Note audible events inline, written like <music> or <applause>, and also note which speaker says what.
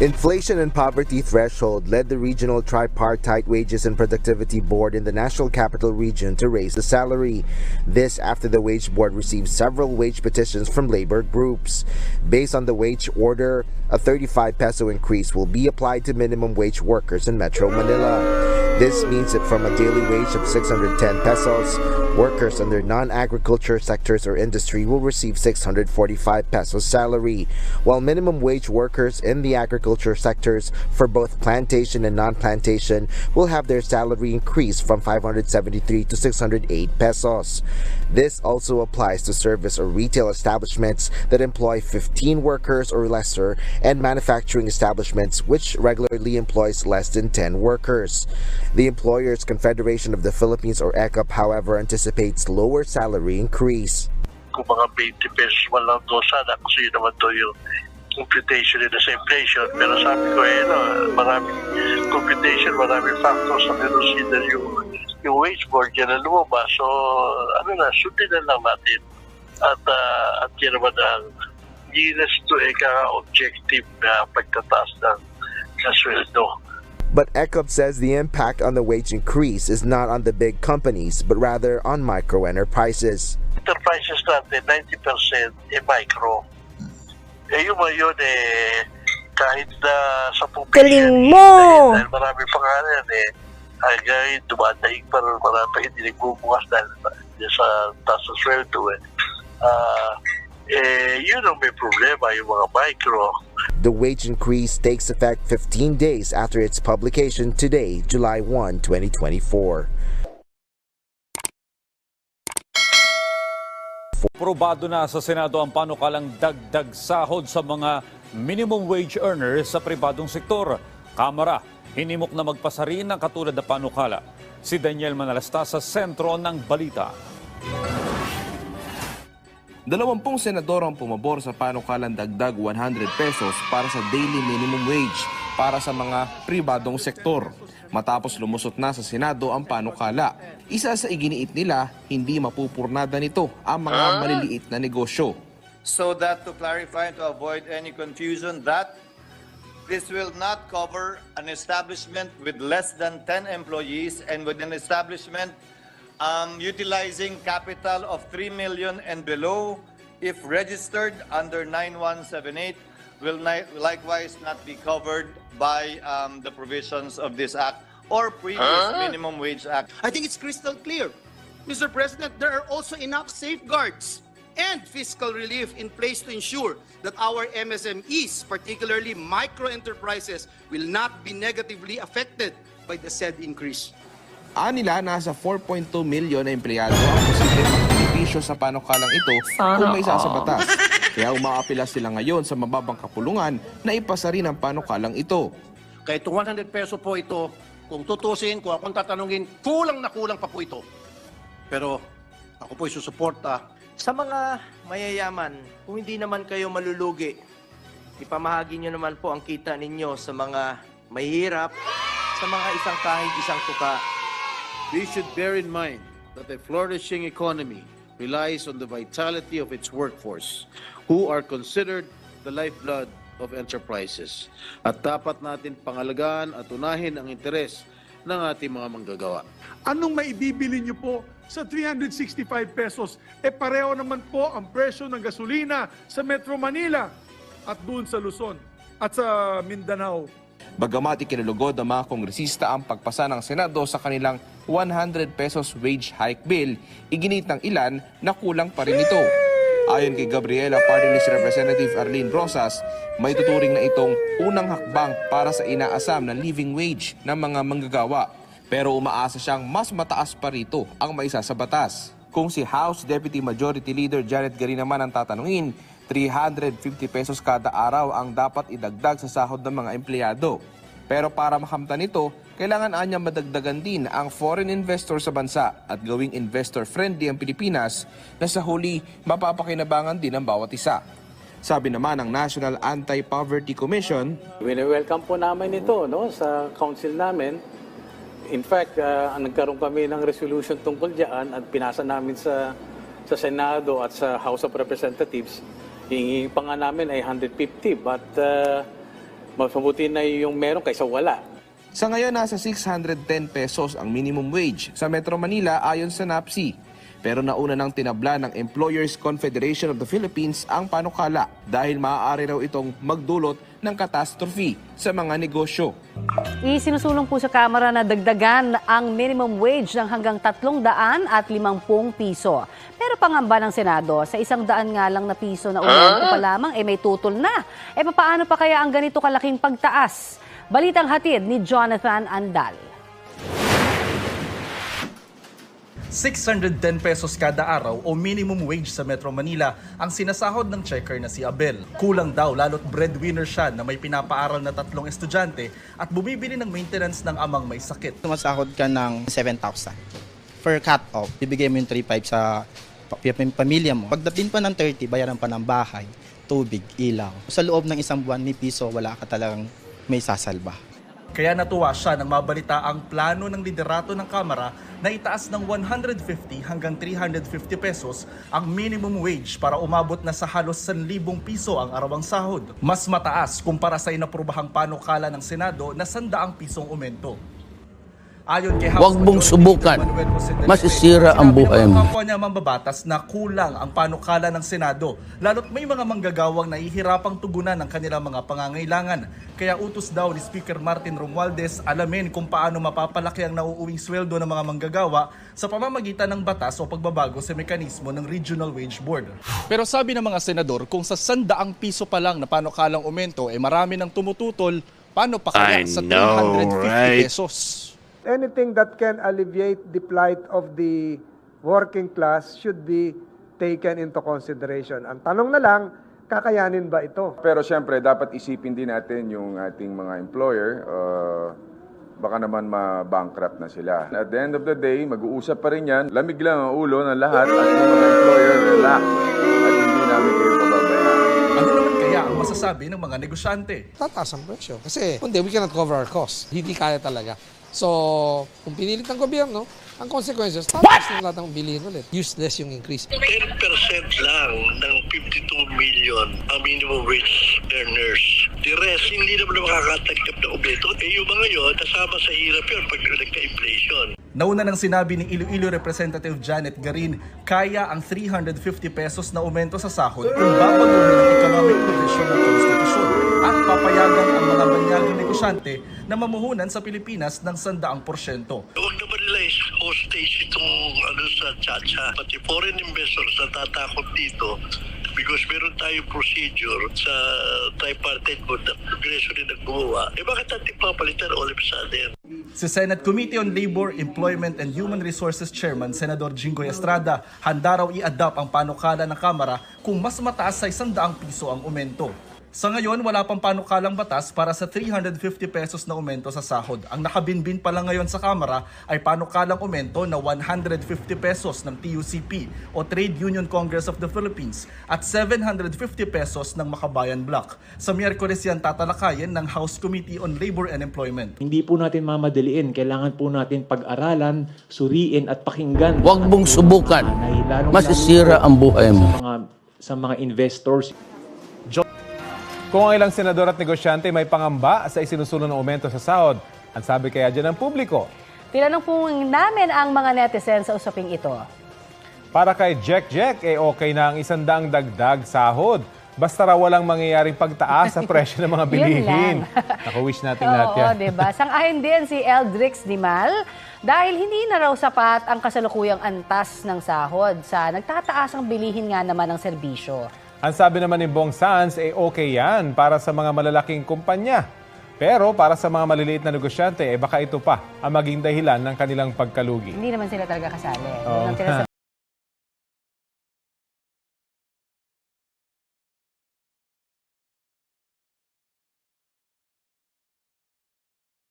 Speaker 1: Inflation and poverty threshold led the regional tripartite wages and productivity board in the National Capital Region to raise the salary. This after the wage board received several wage petitions from labor groups. Based on the wage order, a 35 peso increase will be applied to minimum wage workers in Metro Manila. This means that from a daily wage of 610 pesos, workers under non-agriculture sectors or industry will receive 645 pesos salary, while minimum wage workers in the agriculture sectors for both plantation and non-plantation will have their salary increased from 573 to 608 pesos. This also applies to service or retail establishments that employ 15 workers or lesser and manufacturing establishments which regularly employs less than 10 workers. The Employers Confederation of the Philippines or ECOP however anticipates lower salary increase.
Speaker 2: kung mga 20 pesos man lang doon sana kasi naman to yung computation nila sa inflation. Pero sabi ko, eh, no, maraming computation, maraming factors na consider yung, yung wage board yan na lumabas. So, ano na, sundin na lang natin. At, uh, at yan naman ang ginas to eka objective na pagtataas ng sa sweldo.
Speaker 1: But ECOP says the impact on the wage increase is not on the big companies but rather on micro enterprises.
Speaker 2: enterprises natin, 90% eh micro. Eh yung mga yun eh, kahit na sa
Speaker 3: Galing mo!
Speaker 2: Dahil, dahil marami pangalan eh, hanggang dumadaig pa rin marami pa hindi nagbubukas dahil dahil sa taas ng sweldo eh. Ah, eh, yun ang may problema, yung mga micro.
Speaker 1: The wage increase takes effect 15 days after its publication today, July 1, 2024.
Speaker 4: Probado na sa Senado ang panukalang dagdag sahod sa mga minimum wage earners sa pribadong sektor. Kamara, hinimok na magpasa rin ng katulad na panukala. Si Daniel Manalasta sa sentro ng balita.
Speaker 5: Dalawampung senador ang pumabor sa panukalang dagdag 100 pesos para sa daily minimum wage para sa mga pribadong sektor. Matapos lumusot na sa Senado ang panukala, isa sa iginiit nila, hindi mapupurnada nito ang mga maliliit na negosyo.
Speaker 6: so that to clarify to avoid any confusion that this will not cover an establishment with less than 10 employees and with an establishment um, utilizing capital of 3 million and below if registered under 9178 will ni- likewise not be covered by um, the provisions of this act or previous minimum wage act.
Speaker 7: I think it's crystal clear. Mr. President, there are also enough safeguards and fiscal relief in place to ensure that our MSMEs, particularly micro enterprises, will not be negatively affected by the said increase.
Speaker 5: Anila, nasa 4.2 milyon na empleyado ang posibleng sa panukalang ito kung may isa sa batas. Kaya umaapila sila ngayon sa mababang kapulungan na ipasa rin ang panukalang ito.
Speaker 7: Kahit 100 peso po ito, kung tutusin, kung akong tatanungin, kulang na kulang pa po ito. Pero ako po susuporta
Speaker 8: Sa mga mayayaman, kung hindi naman kayo malulugi, ipamahagi nyo naman po ang kita ninyo sa mga mahihirap, sa mga isang kahig isang tuka.
Speaker 9: We should bear in mind that a flourishing economy relies on the vitality of its workforce, who are considered the lifeblood of enterprises. At dapat natin pangalagaan at unahin ang interes ng ating mga manggagawa.
Speaker 10: Anong maibibili nyo po sa 365 pesos? E pareho naman po ang presyo ng gasolina sa Metro Manila at doon sa Luzon at sa Mindanao.
Speaker 5: Bagamat ikinulugod ng mga kongresista ang pagpasa ng Senado sa kanilang 100 pesos wage hike bill, iginit ng ilan na kulang pa rin ito. Ayon kay Gabriela Party List Representative Arlene Rosas, may tuturing na itong unang hakbang para sa inaasam na living wage ng mga manggagawa. Pero umaasa siyang mas mataas pa rito ang maisa sa batas. Kung si House Deputy Majority Leader Janet Gari naman ang tatanungin, 350 pesos kada araw ang dapat idagdag sa sahod ng mga empleyado. Pero para makamtan ito, kailangan anya madagdagan din ang foreign investor sa bansa at gawing investor-friendly ang Pilipinas na sa huli mapapakinabangan din ang bawat isa. Sabi naman ng National Anti-Poverty Commission,
Speaker 11: Wini-welcome po namin ito no, sa council namin. In fact, uh, nagkaroon kami ng resolution tungkol diyan at pinasa namin sa sa Senado at sa House of Representatives. Hingi pa nga namin ay 150 but uh, Mas mabuti na yung meron kaysa wala.
Speaker 5: Sa ngayon, nasa 610 pesos ang minimum wage sa Metro Manila ayon sa NAPSI. Pero nauna nang tinabla ng Employers Confederation of the Philippines ang panukala dahil maaari raw itong magdulot ng catastrophe sa mga negosyo.
Speaker 3: Isinusulong po sa Kamara na dagdagan ang minimum wage ng hanggang 300 at 50 piso. Pero pangamba ng Senado, sa isang daan nga lang na piso na aumento pa lamang, eh may tutol na. E paano pa kaya ang ganito kalaking pagtaas? Balitang hatid ni Jonathan Andal.
Speaker 12: 610 pesos kada araw o minimum wage sa Metro Manila ang sinasahod ng checker na si Abel. Kulang daw lalo't breadwinner siya na may pinapaaral na tatlong estudyante at bumibili ng maintenance ng amang may sakit.
Speaker 13: Tumasahod ka ng 7,000 per cut-off. Bibigay mo yung 3,500 sa pa- pa- pamilya mo. Pagdating pa ng 30, bayaran pa ng bahay, tubig, ilaw. Sa loob ng isang buwan, ni piso, wala ka talagang may sasalba.
Speaker 12: Kaya natuwa siya nang mabalita ang plano ng liderato ng Kamara na itaas ng 150 hanggang 350 pesos ang minimum wage para umabot na sa halos 1,000 piso ang arawang sahod. Mas mataas kumpara sa inaprubahang panukala ng Senado na 100 pisong aumento. Ayon kay House
Speaker 14: Huwag mong subukan. Masisira ang
Speaker 12: sinabi
Speaker 14: buhay mo.
Speaker 12: kapwa niya mambabatas na kulang ang panukala ng Senado, lalo't may mga manggagawang nahihirapang tugunan ng kanilang mga pangangailangan. Kaya utos daw ni Speaker Martin Romualdez alamin kung paano mapapalaki ang nauuwing sweldo ng mga manggagawa sa pamamagitan ng batas o pagbabago sa mekanismo ng Regional Wage Board. Pero sabi ng mga senador, kung sa sandaang piso pa lang na panukalang aumento, eh marami nang tumututol, paano pa kaya sa 350 pesos?
Speaker 10: Anything that can alleviate the plight of the working class should be taken into consideration. Ang tanong na lang, kakayanin ba ito?
Speaker 15: Pero siyempre, dapat isipin din natin yung ating mga employer. uh, baka naman ma-bankrupt na sila. At the end of the day, mag-uusap pa rin yan. Lamig lang ang ulo ng lahat at yung mga employer, relax. At hindi namin kayo pababayaan.
Speaker 12: Ano naman kaya ang masasabi ng mga negosyante?
Speaker 16: tataas ang presyo. Kasi, kundi, we cannot cover our costs. Hindi kaya talaga. So, kung pinilit ng gobyerno, ang consequences, tataas ng lahat ng bilihin ulit. Useless yung increase.
Speaker 2: 10% lang ng 52 million ang minimum wage earners. The rest, hindi naman makakatanggap na aumento. Eh yung mga yun, kasama sa hirap yun pag nagka-inflation.
Speaker 12: Nauna nang sinabi ni Iloilo Representative Janet Garin, kaya ang 350 pesos na aumento sa sahod kung babaguhin ang economic provision ng konstitusyon at papayagan ang mga negosyante na mamuhunan sa Pilipinas ng 100%.
Speaker 2: Huwag naman nila hostage itong ano sa Chacha. Pati foreign investors natatakot dito because meron tayong procedure sa tripartite board na Kongreso rin nagbuwa. Eh bakit natin papalitan all of a sudden?
Speaker 12: Si Senate Committee on Labor, Employment and Human Resources Chairman Senador Jingoy Estrada handa raw i-adapt ang panukala ng Kamara kung mas mataas sa 100 piso ang aumento. Sa ngayon, wala pang panukalang batas para sa 350 pesos na aumento sa sahod. Ang nakabinbin pa lang ngayon sa Kamara ay panukalang aumento na 150 pesos ng TUCP o Trade Union Congress of the Philippines at 750 pesos ng Makabayan Block. Sa Miyerkules yan tatalakayin ng House Committee on Labor and Employment.
Speaker 17: Hindi po natin mamadaliin. Kailangan po natin pag-aralan, suriin at pakinggan.
Speaker 14: Huwag mong subukan. Masisira ang buhay mo.
Speaker 17: Sa mga, sa mga investors.
Speaker 18: Kung ang ilang senador at negosyante may pangamba sa isinusulong ng aumento sa sahod, ang sabi kaya dyan ng publiko.
Speaker 3: Tinanong po namin ang mga netizens sa usaping ito.
Speaker 18: Para kay Jack Jack, eh okay na ang isandaang dagdag sahod. Basta raw walang mangyayaring pagtaas sa presyo ng mga <laughs> bilihin. Naku-wish natin lahat <laughs>
Speaker 3: Oo,
Speaker 18: yan.
Speaker 3: di ba? Sang-ayon din si Eldrix Dimal dahil hindi na raw sapat ang kasalukuyang antas ng sahod sa nagtataas ang bilihin nga naman ng serbisyo.
Speaker 18: Ang sabi naman ni Bong Sans, eh okay yan para sa mga malalaking kumpanya. Pero para sa mga maliliit na negosyante, eh baka ito pa ang maging dahilan ng kanilang pagkalugi.
Speaker 3: Hindi naman sila talaga kasali. Sa